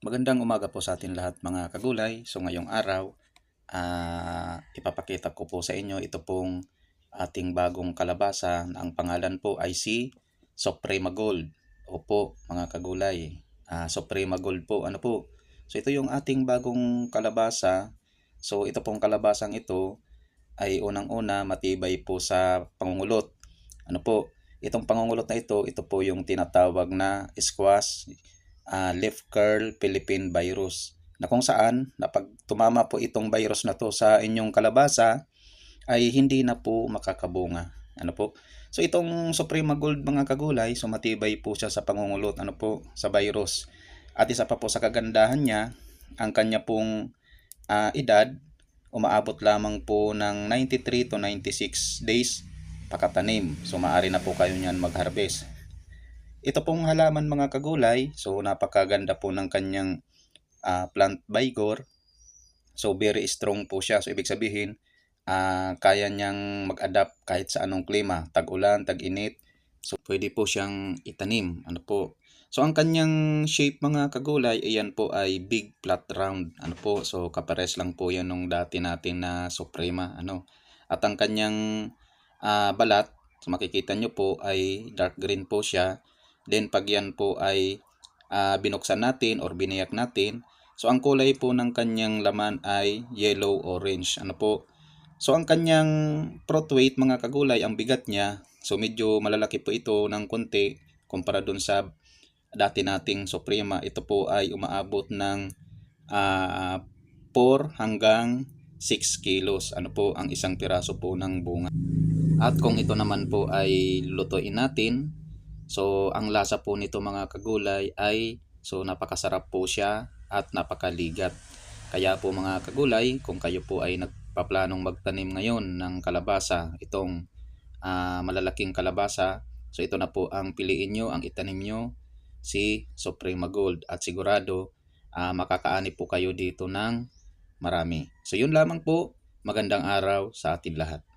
Magandang umaga po sa atin lahat mga kagulay. So ngayong araw, ah, ipapakita ko po sa inyo ito pong ating bagong kalabasa na ang pangalan po ay si Suprema Gold. Opo mga kagulay, ah, Suprema Gold po. Ano po? So ito yung ating bagong kalabasa. So ito pong kalabasang ito ay unang-una matibay po sa pangungulot. Ano po? Itong pangungulot na ito, ito po yung tinatawag na squash uh, left curl Philippine virus na kung saan na pag tumama po itong virus na to sa inyong kalabasa ay hindi na po makakabunga. Ano po? So itong Suprema Gold mga kagulay, so matibay po siya sa pangungulot ano po sa virus. At isa pa po sa kagandahan niya, ang kanya pong uh, edad umaabot lamang po ng 93 to 96 days pakatanim. So maaari na po kayo niyan mag-harvest. Ito pong halaman mga kagulay, so napakaganda po ng kanyang uh, plant vigor. So very strong po siya. So ibig sabihin, uh, kaya niyang mag-adapt kahit sa anong klima, tag-ulan, tag-init. So pwede po siyang itanim. Ano po? So ang kanyang shape mga kagulay, iyan po ay big flat round. Ano po? So kapares lang po 'yan nung dati natin na Suprema, ano. At ang kanyang uh, balat, so makikita nyo po ay dark green po siya. Then pag yan po ay uh, binuksan natin or biniyak natin, so ang kulay po ng kanyang laman ay yellow orange. Ano po? So ang kanyang fruit weight mga kagulay, ang bigat niya, so medyo malalaki po ito ng konti kumpara dun sa dati nating Suprema. Ito po ay umaabot ng uh, 4 hanggang 6 kilos. Ano po ang isang piraso po ng bunga. At kung ito naman po ay lutuin natin, so ang lasa po nito mga kagulay ay so napakasarap po siya at napakaligat. Kaya po mga kagulay, kung kayo po ay nagpaplanong magtanim ngayon ng kalabasa, itong uh, malalaking kalabasa, so ito na po ang piliin nyo, ang itanim nyo, si Suprema Gold at sigurado uh, makakaani po kayo dito ng marami. So yun lamang po, magandang araw sa atin lahat.